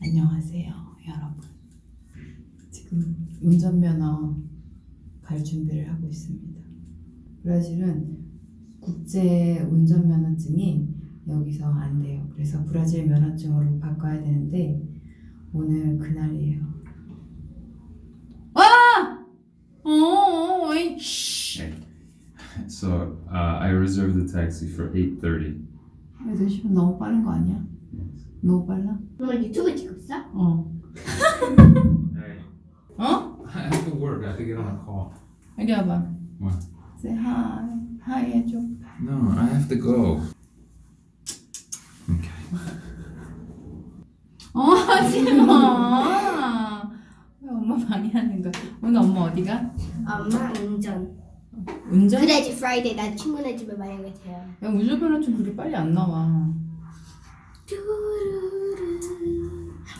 안녕하세요, 여러분. 지금 운전면허 갈 준비를 하고 있습니다. 브라질은 국제 운전면허증이 여기서 안 돼요. 그래서 브라질 면허증으로 바꿔야 되는데 오늘 그날이에요. 와! 어, 어, 이 So uh, I reserved the taxi for 8:30. 8시 면 너무 빠른 거 아니야? 너무 빨라? 오늘 유튜브 찍고 있어? 어. Hey, 어? I have to work. I have to get on a call. 여기 와봐. What? Say hi. Hi 해줘. No, I have to go. Okay. 어, 하지 마. 왜 엄마 방해하는 거야? 오늘 엄마 어디가? 엄마 운전. 운전? 그래야지 프라이데이 나 친구네 집에 만약에 돼요. 야, 운전면허 좀 그렇게 빨리 안 나와.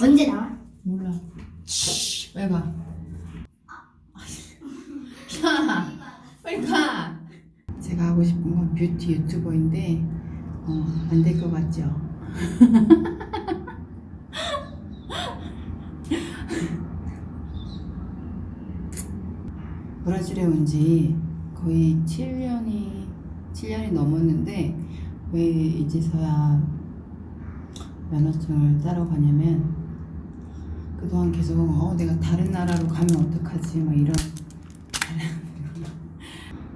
언제 나와? 몰라. 빨리 가. 야, 빨리 가. 제가 하고 싶은 건 뷰티 유튜버인데 어, 안 될 것 같죠? 브라질에 온 지 거의 7년이 7년이 넘었는데 왜 이제서야 면허증을 따러 가냐면 그동안 계속 어 내가 다른 나라로 가면 어떡하지 막 이런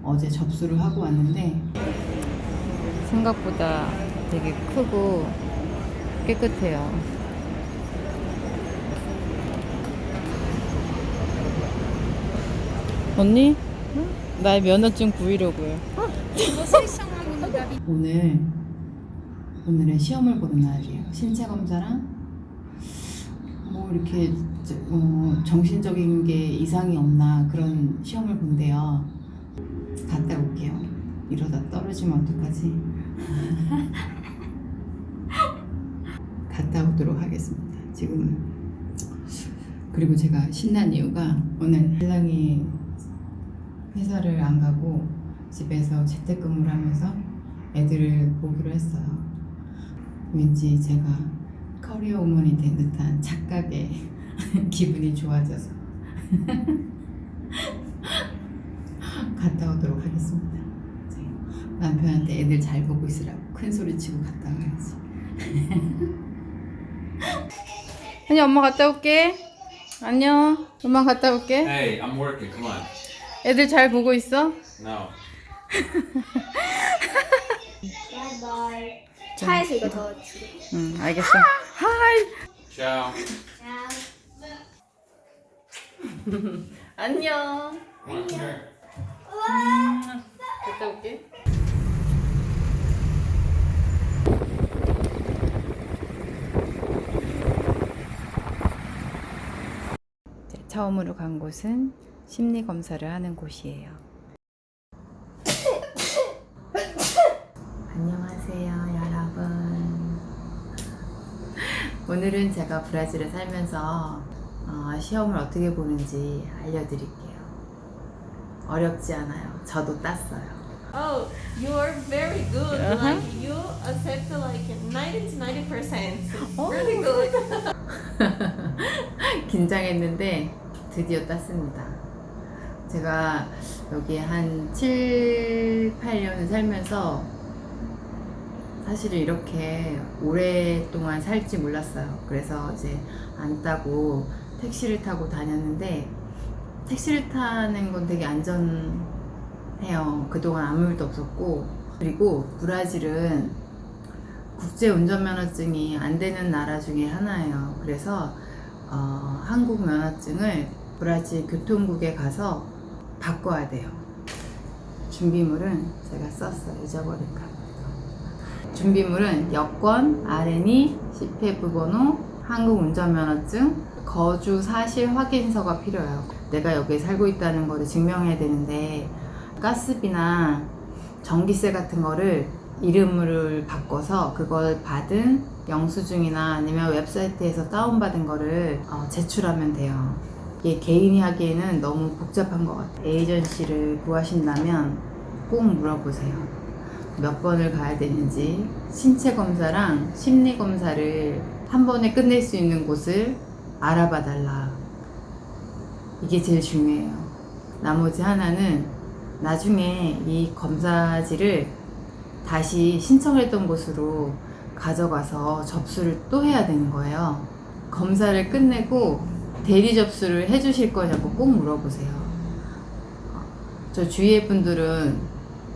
어제 접수를 하고 왔는데 생각보다 되게 크고 깨끗해요. 언니? 나의 면허증 구이려고요. 오늘 오늘은 시험을 보는 날이에요. 신체 검사랑 저- 어, 정신적인 게 이상이 없나 그런 시험을 본대요. 갔다 올게요. 이러다 떨어지면 어떡하지? 갔다 오도록 하겠습니다. 지금 그리고 제가 신난 이유가 오늘 신랑이 회사를 안 가고 집에서 재택근무를 하면서 애들을 보기로 했어요. 왠지 제가 커리어 우먼이 된 듯한 착각에 기분이 좋아져서 갔다 오도록 하겠습니다. 네. 남편한테 애들 잘 보고 있으라고 큰 소리 치고 갔다 와야지. 아니 엄마 갔다 올게. 안녕. 엄마 갔다 올게. Hey, I'm working. Come on. 애들 잘 보고 있어? No. 바이바이. 차에서 이거 더 주고. 응, 알겠어. 하이. Ciao. 안녕. 갔다 올게. 처음으로 간 곳은 심리 검사를 하는 곳이에요 여러분. 오늘은 제가 브라질에 살면서 어, 시험을 어떻게 보는지 알려드릴게요. 어렵지 않아요. 저도 땄어요. Oh, you are very good. Uh-huh. Like you accept like 90 to 90 percent. Oh. Really good. 긴장했는데 드디어 땄습니다. 제가 여기 한 7, 8년을 살면서 사실은 이렇게 오랫동안 살지 몰랐어요. 그래서 이제 안 따고 택시를 타고 다녔는데 택시를 타는 건 되게 안전해요. 그동안 아무 일도 없었고 그리고 브라질은 국제 운전면허증이 안 되는 나라 중에 하나예요. 그래서 어, 한국 면허증을 브라질 교통국에 가서 바꿔야 돼요. 준비물은 제가 썼어요. 잊어버릴까 봐. 준비물은 여권, RN이, CPF 번호, 한국 운전면허증, 거주 사실 확인서가 필요해요. 내가 여기에 살고 있다는 거를 증명해야 되는데 가스비나 전기세 같은 거를 이름을 바꿔서 그걸 받은 영수증이나 아니면 웹사이트에서 다운받은 거를 어, 제출하면 돼요. 이게 개인이 하기에는 너무 복잡한 것 같아요. 에이전시를 구하신다면 꼭 물어보세요. 몇 번을 가야 되는지 신체 검사랑 심리 검사를 한 번에 끝낼 수 있는 곳을 알아봐 달라. 이게 제일 중요해요. 나머지 하나는 나중에 이 검사지를 다시 신청했던 곳으로 가져가서 접수를 또 해야 되는 거예요. 검사를 끝내고 대리 접수를 해주실 거냐고 꼭 물어보세요. 저 주위의 분들은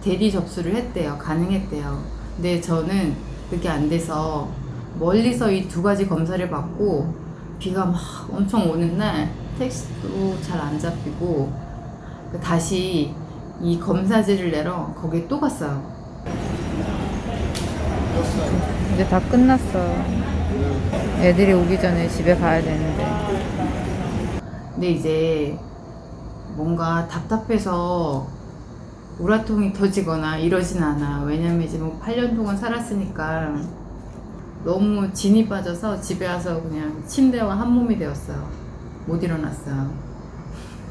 대리 접수를 했대요. 가능했대요. 근데 저는 그게 안 돼서 멀리서 이 두 가지 검사를 받고 비가 막 엄청 오는 날 택시도 잘 안 잡히고 다시 이 검사지를 내러 거기에 또 갔어요. 이제 다 끝났어. 애들이 오기 전에 집에 가야 되는데. 근데 이제 뭔가 답답해서 우라통이 터지거나 이러진 않아. 왜냐면 이제 뭐 8년 동안 살았으니까 너무 진이 빠져서 집에 와서 그냥 침대와 한 몸이 되었어요. 못 일어났어요.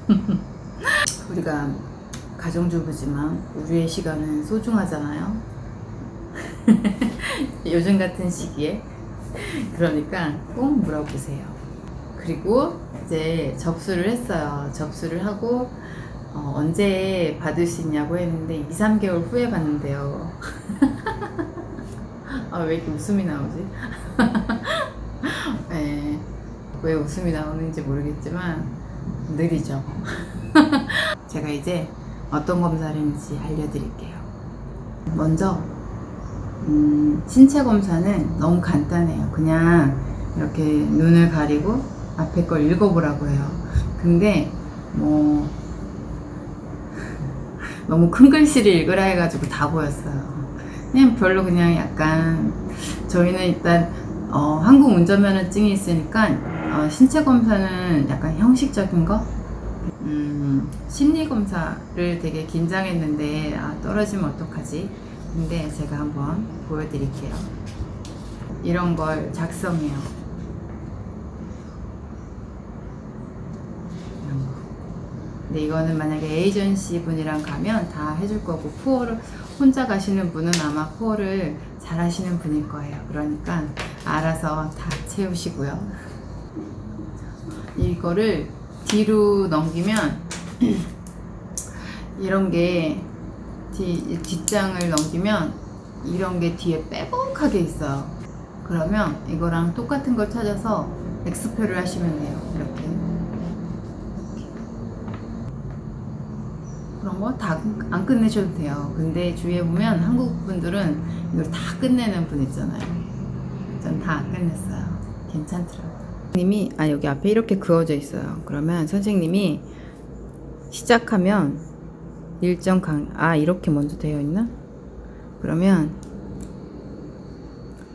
우리가 가정주부지만 우리의 시간은 소중하잖아요. 요즘 같은 시기에. 그러니까 꼭 물어보세요. 그리고 이제 접수를 했어요. 접수를 하고 어, 언제 받을 수 있냐고 했는데 2, 3개월 후에 받는데요. 아, 왜 이렇게 웃음이 나오지? 네, 왜 웃음이 나오는지 모르겠지만 느리죠. 제가 이제 어떤 검사를 했는지 알려드릴게요. 먼저 음, 신체 검사는 너무 간단해요. 그냥 이렇게 눈을 가리고 앞에 걸 읽어보라고 해요. 근데 뭐 너무 큰 글씨를 읽으라 해가지고 다 보였어요. 그냥 별로 그냥 약간 저희는 일단 어, 한국 운전면허증이 있으니까 어, 신체 검사는 약간 형식적인 거. 음, 심리 검사를 되게 긴장했는데 아, 떨어지면 어떡하지? 근데 제가 한번 보여드릴게요. 이런 걸 작성해요. 이런 거. 근데 이거는 만약에 에이전시 분이랑 가면 다 해줄 거고 푸어를 혼자 가시는 분은 아마 푸어를 잘 하시는 분일 거예요. 그러니까 알아서 다 채우시고요. 이거를 뒤로 넘기면 이런 게 뒤, 뒷장을 넘기면 이런 게 뒤에 빼곡하게 있어요. 그러면 이거랑 똑같은 걸 찾아서 X표를 하시면 돼요. 이렇게. 그런 거 다 안 끝내셔도 돼요. 근데 주위에 보면 한국 분들은 이걸 다 끝내는 분 있잖아요. 전 다 안 끝냈어요. 괜찮더라고요. 선생님이 아 여기 앞에 이렇게 그어져 있어요. 그러면 선생님이 시작하면 일정 강, 아, 이렇게 먼저 되어 있나? 그러면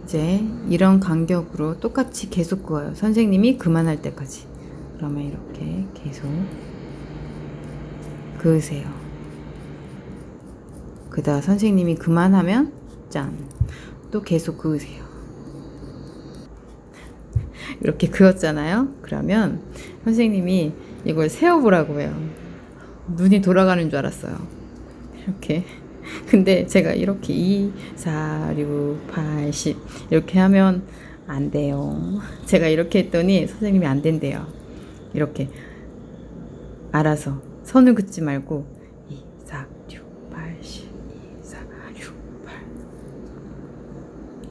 이제 이런 간격으로 똑같이 계속 그어요. 선생님이 그만할 때까지. 그러면 이렇게 계속 그으세요. 그다음 선생님이 그만하면 짠. 또 계속 그으세요. 이렇게 그었잖아요. 그러면 선생님이 이걸 세어보라고 해요. 눈이 돌아가는 줄 알았어요. 이렇게. 근데 제가 이렇게 2, 4, 6, 8, 10 이렇게 하면 안 돼요. 제가 이렇게 했더니 선생님이 안 된대요. 이렇게 알아서 선을 긋지 말고 2, 4, 6, 8, 10, 2, 4, 6, 8.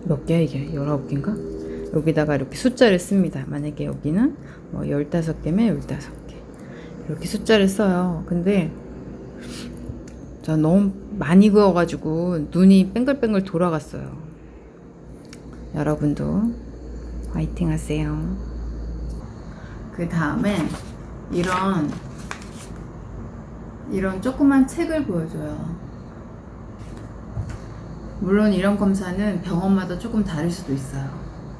몇 개야 이게? 19개인가? 여기다가 이렇게 숫자를 씁니다. 만약에 여기는 뭐 15개면 15개. 이렇게 숫자를 써요. 근데 저 너무 많이 그어가지고 눈이 뺑글뺑글 돌아갔어요. 여러분도 화이팅 하세요. 그 다음에 이런 이런 조그만 책을 보여줘요. 물론 이런 검사는 병원마다 조금 다를 수도 있어요.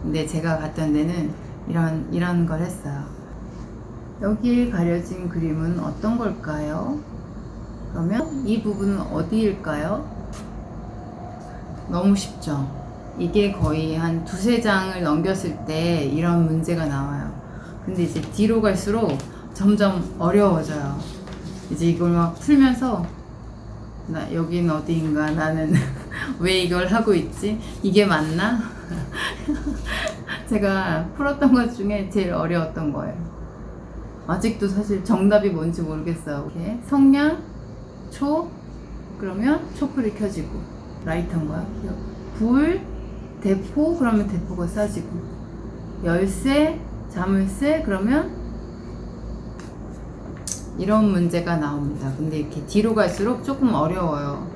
근데 제가 갔던 데는 이런 이런 걸 했어요. 여기에 가려진 그림은 어떤 걸까요? 그러면 이 부분은 어디일까요? 너무 쉽죠? 이게 거의 한 두세 장을 넘겼을 때 이런 문제가 나와요. 근데 이제 뒤로 갈수록 점점 어려워져요. 이제 이걸 막 풀면서 나 여기는 어디인가 나는 왜 이걸 하고 있지? 이게 맞나? 제가 풀었던 것 중에 제일 어려웠던 거예요. 아직도 사실 정답이 뭔지 모르겠어요. 이렇게 성냥, 초, 그러면 촛불이 켜지고 라이터인 거야. 불, 대포, 그러면 대포가 쏴지고 열쇠, 자물쇠, 그러면 이런 문제가 나옵니다. 근데 이렇게 뒤로 갈수록 조금 어려워요.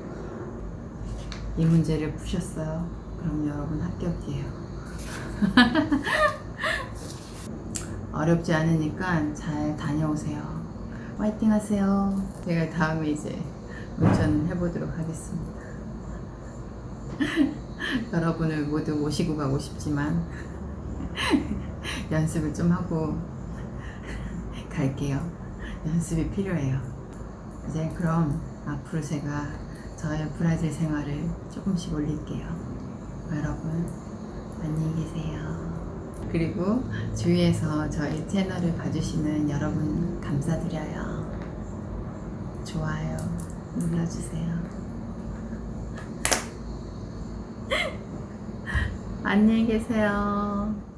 이 문제를 푸셨어요. 그럼 여러분 합격이에요. 어렵지 않으니까 잘 다녀오세요. 화이팅 하세요. 제가 다음에 이제 운전 해보도록 하겠습니다. 여러분을 모두 모시고 가고 싶지만 연습을 좀 하고 갈게요. 연습이 필요해요. 이제 그럼 앞으로 제가 저의 브라질 생활을 조금씩 올릴게요. 여러분 안녕히 계세요. 그리고 주위에서 저희 채널을 봐주시는 여러분 감사드려요. 좋아요 눌러주세요. 안녕히 계세요.